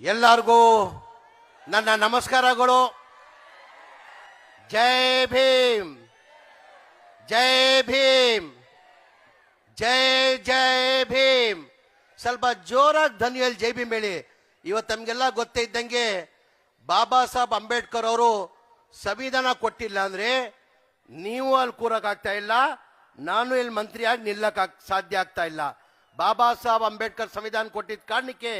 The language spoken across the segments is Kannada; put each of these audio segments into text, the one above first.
ಎಲ್ಲರಿಗೂ ನನ್ನ ನಮಸ್ಕಾರಗಳು. ಜೈ ಭೀಮ್. ಜೈ ಭೀಮ್. ಜೈ ಜೈ ಭೀಮ್. ಸ್ವಲ್ಪ ಜೋರಾಗಿ ಧನ್ಯ ಜೈ ಭೀಮ್ ಹೇಳಿ. ಇವತ್ತು ನಮಗೆಲ್ಲ ಗೊತ್ತೇ ಇದ್ದಂಗೆ ಬಾಬಾ ಸಾಹೇಬ್ ಅಂಬೇಡ್ಕರ್ ಅವರು ಸಂವಿಧಾನ ಕೊಟ್ಟಿಲ್ಲ ಅಂದ್ರೆ ನೀವು ಅಲ್ಲಿ ಕೂರಕ್ಕಾಗ್ತಾ ಇಲ್ಲ, ನಾನು ಇಲ್ಲಿ ಮಂತ್ರಿಯಾಗಿ ನಿಲ್ಲಕ್ಕೆ ಸಾಧ್ಯ ಆಗ್ತಾ ಇಲ್ಲ. ಬಾಬಾ ಸಾಹೇಬ್ ಅಂಬೇಡ್ಕರ್ ಸಂವಿಧಾನ ಕೊಟ್ಟಿದ್ದ ಕಾರಣಕ್ಕೆ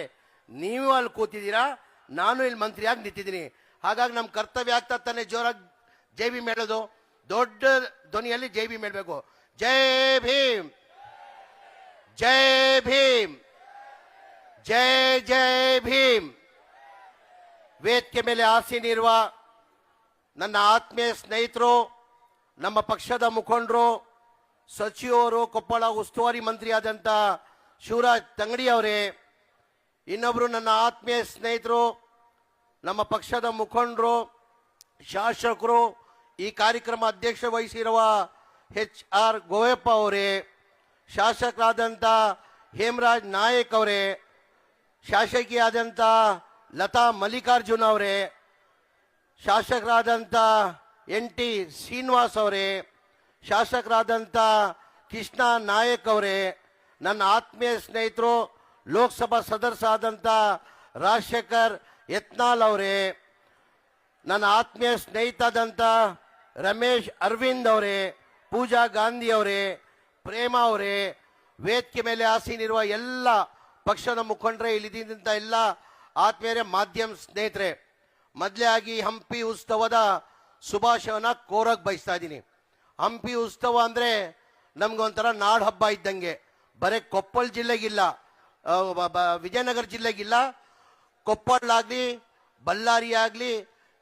ನೀವು ಅಲ್ಲಿ ಕೂತಿದ್ದೀರಾ? ನಾನು ಇಲ್ಲಿ ಮಂತ್ರಿಯಾಗಿ ನಿಂತಿದ್ದೀನಿ. ಹಾಗಾಗಿ ನಮ್ಮ ಕರ್ತವ್ಯ ಆಗ್ತಾ ತಾನೆ ಜೋರಾಗಿ ಜೈ ಭೀಮ್ ಹೇಳೋದು. ದೊಡ್ಡ ಧ್ವನಿಯಲ್ಲಿ ಜೈ ಭೀಮ್ ಹೇಳಬೇಕು. ಜೈ ಭೀಮ್. ಜೈ ಭೀಮ್. ಜೈ ಜೈ ಭೀಮ್. ವೇದಿಕೆ ಮೇಲೆ ಆಸೀನಿರುವ ನನ್ನ ಆತ್ಮೀಯ ಸ್ನೇಹಿತರು, ನಮ್ಮ ಪಕ್ಷದ ಮುಖಂಡರು, ಸಚಿವರು, ಕೊಪ್ಪಳ ಉಸ್ತುವಾರಿ ಮಂತ್ರಿಯಾದಂಥ ಶಿವರಾಜ್ ತಂಗಡಿ ಅವರೇ ಇನ್ನೊಬ್ರು ನನ್ನ ಆತ್ಮೀಯ ಸ್ನೇಹಿತರು, ನಮ್ಮ ಪಕ್ಷದ ಮುಖಂಡರು, ಶಾಸಕರು, ಈ ಕಾರ್ಯಕ್ರಮ ಅಧ್ಯಕ್ಷ ವಹಿಸಿರುವ ಎಚ್ ಆರ್ ಗೋಯಪ್ಪ ಅವರೇ ಶಾಸಕರಾದಂಥ ಹೇಮರಾಜ್ ನಾಯಕ್ ಅವರೇ ಶಾಸಕಿಯಾದಂಥ ಲತಾ ಮಲ್ಲಿಕಾರ್ಜುನ್ ಅವರೇ ಶಾಸಕರಾದಂಥ ಎನ್ ಟಿ ಶ್ರೀನಿವಾಸ್ ಅವರೇ ಶಾಸಕರಾದಂಥ ಕೃಷ್ಣ ನಾಯಕ್ ಅವರೇ, ನನ್ನ ಆತ್ಮೀಯ ಸ್ನೇಹಿತರು ಲೋಕಸಭಾ ಸದಸ್ಯರಾದಂಥ ರಾಜಶೇಖರ್ ಯತ್ನಾಲ್ ಅವರೇ, ನನ್ನ ಆತ್ಮೀಯ ಸ್ನೇಹಿತಾದಂಥ ರಮೇಶ್ ಅರವಿಂದ್ ಅವರೇ, ಪೂಜಾ ಗಾಂಧಿ ಅವರೇ, ಪ್ರೇಮ ಅವರೇ, ವೇದಿಕೆ ಮೇಲೆ ಆಸೀನಿರುವ ಎಲ್ಲ ಪಕ್ಷದ ಮುಖಂಡರೇ ಇಲ್ಲಿದ್ದಂಥ ಎಲ್ಲ ಆತ್ಮೀಯರೇ, ಮಾಧ್ಯಮ ಸ್ನೇಹಿತರೆ, ಮೊದಲೇ ಆಗಿ ಹಂಪಿ ಉತ್ಸವದ ಶುಭಾಶಯನ ಕೋರಕ್ ಬಯಸ್ತಾ ಇದ್ದೀನಿ. ಹಂಪಿ ಉತ್ಸವ ಅಂದರೆ ನಮ್ಗೊಂಥರ ನಾಡ್ ಹಬ್ಬ ಇದ್ದಂಗೆ, ಬರೀ ಕೊಪ್ಪಳ ಜಿಲ್ಲೆಗಿಲ್ಲ ವಿಜಯನಗರ ಜಿಲ್ಲೆಗಿಲ್ಲ. ಕೊಪ್ಪಳ ಆಗಲಿ ಬಳ್ಳಾರಿ ಆಗಲಿ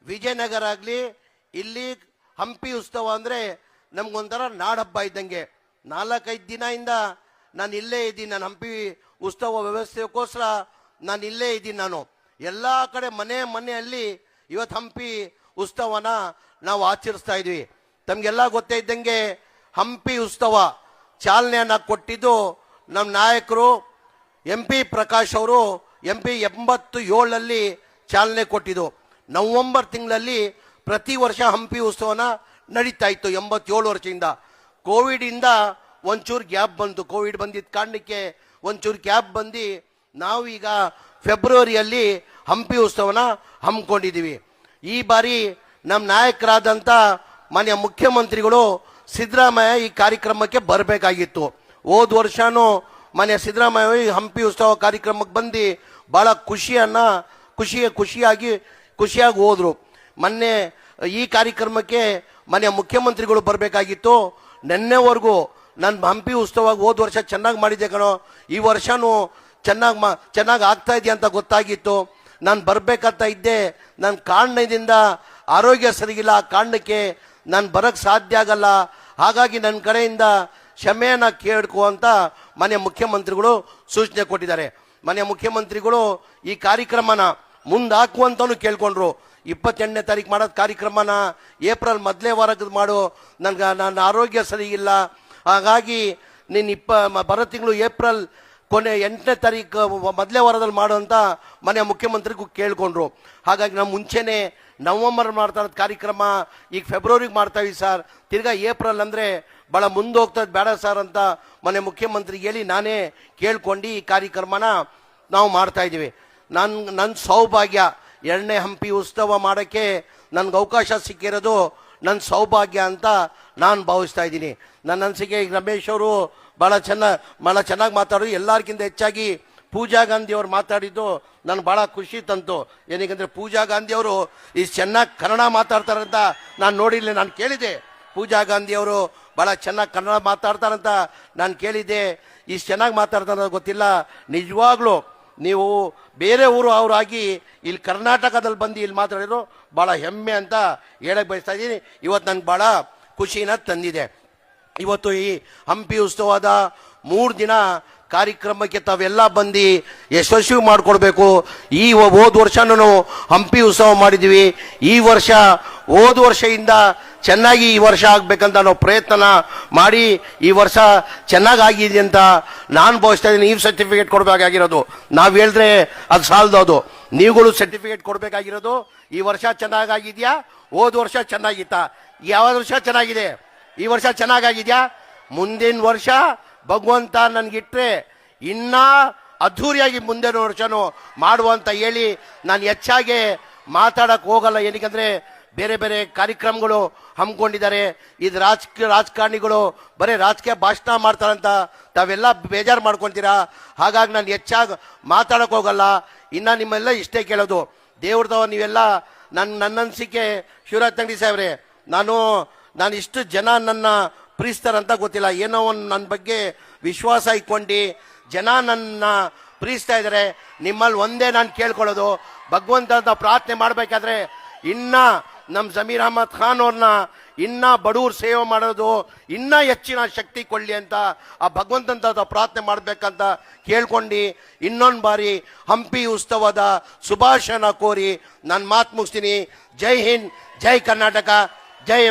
ವಿಜಯನಗರ ಆಗಲಿ, ಇಲ್ಲಿ ಹಂಪಿ ಉತ್ಸವ ಅಂದರೆ ನಮ್ಗೊಂಥರ ನಾಡಹಬ್ಬ ಇದ್ದಂಗೆ. ನಾಲ್ಕೈದು ದಿನದಿಂದ ನಾನು ಇಲ್ಲೇ ಇದ್ದೀನಿ, ನಾನು ಹಂಪಿ ಉತ್ಸವ ವ್ಯವಸ್ಥೆಗೋಸ್ಕರ ನಾನು ಇಲ್ಲೇ ಇದ್ದೀನಿ ನಾನು. ಎಲ್ಲ ಕಡೆ ಮನೆ ಮನೆಯಲ್ಲಿ ಇವತ್ತು ಹಂಪಿ ಉತ್ಸವನ ನಾವು ಆಚರಿಸ್ತಾ ಇದ್ವಿ. ತಮಗೆಲ್ಲ ಗೊತ್ತೇ ಇದ್ದಂಗೆ ಹಂಪಿ ಉತ್ಸವ ಚಾಲನೆಯನ್ನ ಕೊಟ್ಟಿದ್ದು ನಮ್ಮ ನಾಯಕರು ಎಂ ಪಿ ಪ್ರಕಾಶ್ ಅವರು ಎಂ ಪಿ ಎಂಬತ್ತು ಏಳಲ್ಲಿ ಚಾಲನೆ ಕೊಟ್ಟಿದ್ದು. ನವಂಬರ್ ತಿಂಗಳಲ್ಲಿ ಪ್ರತಿ ವರ್ಷ ಹಂಪಿ ಉತ್ಸವನ ನಡೀತಾ ಇತ್ತು ಎಂಬತ್ತೇಳು ವರ್ಷದಿಂದ. ಕೋವಿಡ್ ಇಂದ ಒಂಚೂರು ಗ್ಯಾಪ್ ಬಂತು. ಕೋವಿಡ್ ಬಂದಿದ್ದ ಕಾರಣಕ್ಕೆ ಒಂಚೂರು ಗ್ಯಾಪ್ ಬಂದು ನಾವೀಗ ಫೆಬ್ರವರಿಯಲ್ಲಿ ಹಂಪಿ ಉತ್ಸವನ ಹಮ್ಮಿಕೊಂಡಿದ್ದೀವಿ. ಈ ಬಾರಿ ನಮ್ಮ ನಾಯಕರಾದಂಥ ಮಾನ್ಯ ಮುಖ್ಯಮಂತ್ರಿಗಳು ಸಿದ್ದರಾಮಯ್ಯ ಈ ಕಾರ್ಯಕ್ರಮಕ್ಕೆ ಬರಬೇಕಾಗಿತ್ತು. ಹೋದ ವರ್ಷನೂ ಮಾನ್ಯ ಸಿದ್ದರಾಮಯ್ಯ ಹಂಪಿ ಉತ್ಸವ ಕಾರ್ಯಕ್ರಮಕ್ಕೆ ಬಂದು ಭಾಳ ಖುಷಿಯನ್ನ ಖುಷಿಯ ಖುಷಿಯಾಗಿ ಖುಷಿಯಾಗಿ ಹೋದರು. ಮೊನ್ನೆ ಈ ಕಾರ್ಯಕ್ರಮಕ್ಕೆ ಮನೆಯ ಮುಖ್ಯಮಂತ್ರಿಗಳು ಬರಬೇಕಾಗಿತ್ತು. ನಿನ್ನೆವರೆಗೂ ನನ್ನ ಹಂಪಿ ಉತ್ಸವ ಹೋದ ವರ್ಷ ಚೆನ್ನಾಗಿ ಮಾಡಿದ್ದೆ ಕಣೋ. ಈ ವರ್ಷನೂ ಚೆನ್ನಾಗಿ ಮಾ ಚೆನ್ನಾಗಿ ಆಗ್ತಾ ಇದೆಯಾ ಅಂತ ಗೊತ್ತಾಗಿತ್ತು. ನಾನು ಬರಬೇಕಂತ ಇದ್ದೆ. ನನ್ನ ಕಾರಣದಿಂದ ಆರೋಗ್ಯ ಸರಿಗಿಲ್ಲ. ಆ ಕಾರಣಕ್ಕೆ ನಾನು ಬರೋಕ್ಕೆ ಸಾಧ್ಯ ಆಗಲ್ಲ. ಹಾಗಾಗಿ ನನ್ನ ಕಡೆಯಿಂದ ಕ್ಷಮೆಯನ್ನು ಕೇಳ್ಕೊ ಅಂತ ಮನೆಯ ಮುಖ್ಯಮಂತ್ರಿಗಳು ಸೂಚನೆ ಕೊಟ್ಟಿದ್ದಾರೆ. ಮನೆ ಮುಖ್ಯಮಂತ್ರಿಗಳು ಈ ಕಾರ್ಯಕ್ರಮನ ಮುಂದಾಕುವಂತನು ಕೇಳ್ಕೊಂಡ್ರು. ಇಪ್ಪತ್ತೆಂಟನೇ ತಾರೀಕು ಮಾಡೋದು ಕಾರ್ಯಕ್ರಮನ ಏಪ್ರಿಲ್ ಮೊದಲೇ ವಾರಕ್ಕೆ ಮಾಡು. ನನ್ಗೆ ನನ್ನ ಆರೋಗ್ಯ ಸರಿ ಇಲ್ಲ. ಹಾಗಾಗಿ ನೀನು ಇಪ್ಪ ಬರೋ ತಿಂಗಳು ಏಪ್ರಿಲ್ ಕೊನೆ ಎಂಟನೇ ತಾರೀಕು ಮೊದಲೇ ವಾರದಲ್ಲಿ ಮಾಡು ಅಂತ ಮನೆಯ ಮುಖ್ಯಮಂತ್ರಿಗೂ ಕೇಳಿಕೊಂಡ್ರು. ಹಾಗಾಗಿ ನಾವು ಮುಂಚೆನೆ ನವಂಬರ್ ಮಾಡ್ತಾ ಇರೋದು ಕಾರ್ಯಕ್ರಮ, ಈಗ ಫೆಬ್ರವರಿಗೆ ಮಾಡ್ತಾ ಇದ್ದೀವಿ ಸರ್. ತಿರ್ಗಾ ಏಪ್ರಿಲ್ ಅಂದರೆ ಭಾಳ ಮುಂದೆ ಹೋಗ್ತದೆ ಬೇಡ ಸರ್ ಅಂತ ಮನೆ ಮುಖ್ಯಮಂತ್ರಿ ಹೇಳಿ ನಾನೇ ಕೇಳ್ಕೊಂಡು ಈ ಕಾರ್ಯಕ್ರಮನ ನಾವು ಮಾಡ್ತಾ ಇದ್ದೀವಿ. ನನ್ನ ನನ್ನ ಸೌಭಾಗ್ಯ ಎರಡನೇ ಹಂಪಿ ಉತ್ಸವ ಮಾಡೋಕ್ಕೆ ನನ್ಗೆ ಅವಕಾಶ ಸಿಕ್ಕಿರೋದು ನನ್ನ ಸೌಭಾಗ್ಯ ಅಂತ ನಾನು ಭಾವಿಸ್ತಾ ಇದ್ದೀನಿ. ನನ್ನ ಅನಿಸಿಕೆ ಈಗ ರಮೇಶ್ ಅವರು ಭಾಳ ಚೆನ್ನ ಭಾಳ ಚೆನ್ನಾಗಿ ಮಾತಾಡೋದು ಎಲ್ಲರಿಗಿಂತ ಹೆಚ್ಚಾಗಿ ಪೂಜಾ ಗಾಂಧಿ ಅವರು ಮಾತಾಡಿದ್ದು ನನಗೆ ಭಾಳ ಖುಷಿ ತಂತು. ಏನಕ್ಕೆ ಪೂಜಾ ಗಾಂಧಿ ಅವರು ಈ ಚೆನ್ನಾಗಿ ಕನ್ನಡ ಮಾತಾಡ್ತಾರಂತ ನಾನು ನೋಡಿಲ್ಲ, ನಾನು ಕೇಳಿದೆ. ಪೂಜಾ ಗಾಂಧಿ ಅವರು ಭಾಳ ಚೆನ್ನಾಗಿ ಕನ್ನಡ ಮಾತಾಡ್ತಾರಂತ ನಾನು ಕೇಳಿದ್ದೆ ಇಷ್ಟು ಚೆನ್ನಾಗಿ ಮಾತಾಡ್ತಾರ ಗೊತ್ತಿಲ್ಲ. ನಿಜವಾಗ್ಲೂ ನೀವು ಬೇರೆ ಊರು ಅವರಾಗಿ ಇಲ್ಲಿ ಕರ್ನಾಟಕದಲ್ಲಿ ಬಂದು ಇಲ್ಲಿ ಮಾತಾಡಿದ್ರು ಭಾಳ ಹೆಮ್ಮೆ ಅಂತ ಹೇಳಕ್ ಬಯಸ್ತಾ ಇದ್ದೀನಿ. ಇವತ್ತು ನನಗೆ ಭಾಳ ಖುಷಿನ ತಂದಿದೆ. ಇವತ್ತು ಈ ಹಂಪಿ ಉತ್ಸವದ ಮೂರು ದಿನ ಕಾರ್ಯಕ್ರಮಕ್ಕೆ ತಾವೆಲ್ಲ ಬಂದು ಯಶಸ್ವಿ ಮಾಡಿಕೊಡ್ಬೇಕು. ಈ ಹೋದ ವರ್ಷನೂ ಹಂಪಿ ಉತ್ಸವ ಮಾಡಿದ್ವಿ ಈ ವರ್ಷ, ಹೋದ ವರ್ಷದಿಂದ ಚೆನ್ನಾಗಿ ಈ ವರ್ಷ ಆಗ್ಬೇಕಂತ ನಾವು ಪ್ರಯತ್ನ ಮಾಡಿ ಈ ವರ್ಷ ಚೆನ್ನಾಗಾಗಿದೆ ಅಂತ ನಾನು ಭಾವಿಸ್ತಾ ಇದ್ದೀನಿ. ನೀವು ಸರ್ಟಿಫಿಕೇಟ್ ಕೊಡಬೇಕಾಗಿರೋದು. ನಾವು ಹೇಳಿದ್ರೆ ಅದು ಸಾಲದು ಅದು. ನೀವುಗಳು ಸರ್ಟಿಫಿಕೇಟ್ ಕೊಡಬೇಕಾಗಿರೋದು. ಈ ವರ್ಷ ಚೆನ್ನಾಗಾಗಿದೆಯಾ? ಹೋದ ವರ್ಷ ಚೆನ್ನಾಗಿತ್ತಾ? ಯಾವ ವರ್ಷ ಚೆನ್ನಾಗಿದೆ? ಈ ವರ್ಷ ಚೆನ್ನಾಗಾಗಿದ್ಯಾ? ಮುಂದಿನ ವರ್ಷ ಭಗವಂತ ನನಗಿಟ್ಟರೆ ಇನ್ನೂ ಅದ್ಧೂರಿಯಾಗಿ ಮುಂದಿನ ವರ್ಷನೂ ಮಾಡುವಂತ ಹೇಳಿ ನಾನು ಹೆಚ್ಚಾಗಿ ಮಾತಾಡಕ್ ಹೋಗಲ್ಲ. ಏನಕ್ಕೆ ಬೇರೆ ಬೇರೆ ಕಾರ್ಯಕ್ರಮಗಳು ಹಮ್ಮಿಕೊಂಡಿದ್ದಾರೆ. ಇದು ರಾಜಕೀಯ ರಾಜಕಾರಣಿಗಳು ಬರೀ ರಾಜಕೀಯ ಭಾಷಣ ಮಾಡ್ತಾರಂತ ತಾವೆಲ್ಲ ಬೇಜಾರು ಮಾಡ್ಕೊತೀರಾ? ಹಾಗಾಗಿ ನಾನು ಹೆಚ್ಚಾಗಿ ಮಾತಾಡೋಕೆ ಹೋಗಲ್ಲ. ಇನ್ನು ನಿಮ್ಮೆಲ್ಲ ಇಷ್ಟೇ ಕೇಳೋದು. ದೇವ್ರದವ ನೀವೆಲ್ಲ ನನ್ನ ನನ್ನ ಅನಿಸಿಕೆ ಶಿವರಾಜ್ ತಂಗಡಿ ಸಾಹೇಬ್ರೆ, ನಾನು ನಾನು ಇಷ್ಟು ಜನ ನನ್ನ ಪ್ರೀಸ್ತಾರಂತ ಗೊತ್ತಿಲ್ಲ. ಏನೋ ಒಂದು ನನ್ನ ಬಗ್ಗೆ ವಿಶ್ವಾಸ ಇಟ್ಕೊಂಡು ಜನ ನನ್ನ ಪ್ರೀಸ್ತಾ ಇದ್ದಾರೆ ನಿಮ್ಮಲ್ಲಿ ಒಂದೇ ನಾನು ಕೇಳ್ಕೊಳ್ಳೋದು. ಭಗವಂತ ಅಂತ ಪ್ರಾರ್ಥನೆ ಮಾಡಬೇಕಾದ್ರೆ ಇನ್ನ ನಮ್ಮ ಜಮೀರ್ ಅಹಮದ್ ಖಾನ್ ಅವ್ರನ್ನ ಇನ್ನ ಬಡವ್ರ ಸೇವೆ ಮಾಡೋದು ಇನ್ನ ಹೆಚ್ಚಿನ ಶಕ್ತಿ ಕೊಡಲಿ ಅಂತ ಆ ಭಗವಂತಂತ ಪ್ರಾರ್ಥನೆ ಮಾಡ್ಬೇಕಂತ ಕೇಳ್ಕೊಂಡು ಇನ್ನೊಂದು ಬಾರಿ ಹಂಪಿ ಉತ್ಸವದ ಶುಭಾಶಯನ ಕೋರಿ ನಾನು ಮಾತು ಮುಗಿಸ್ತೀನಿ. ಜೈ ಹಿಂದ್, ಜೈ ಕರ್ನಾಟಕ, ಜೈ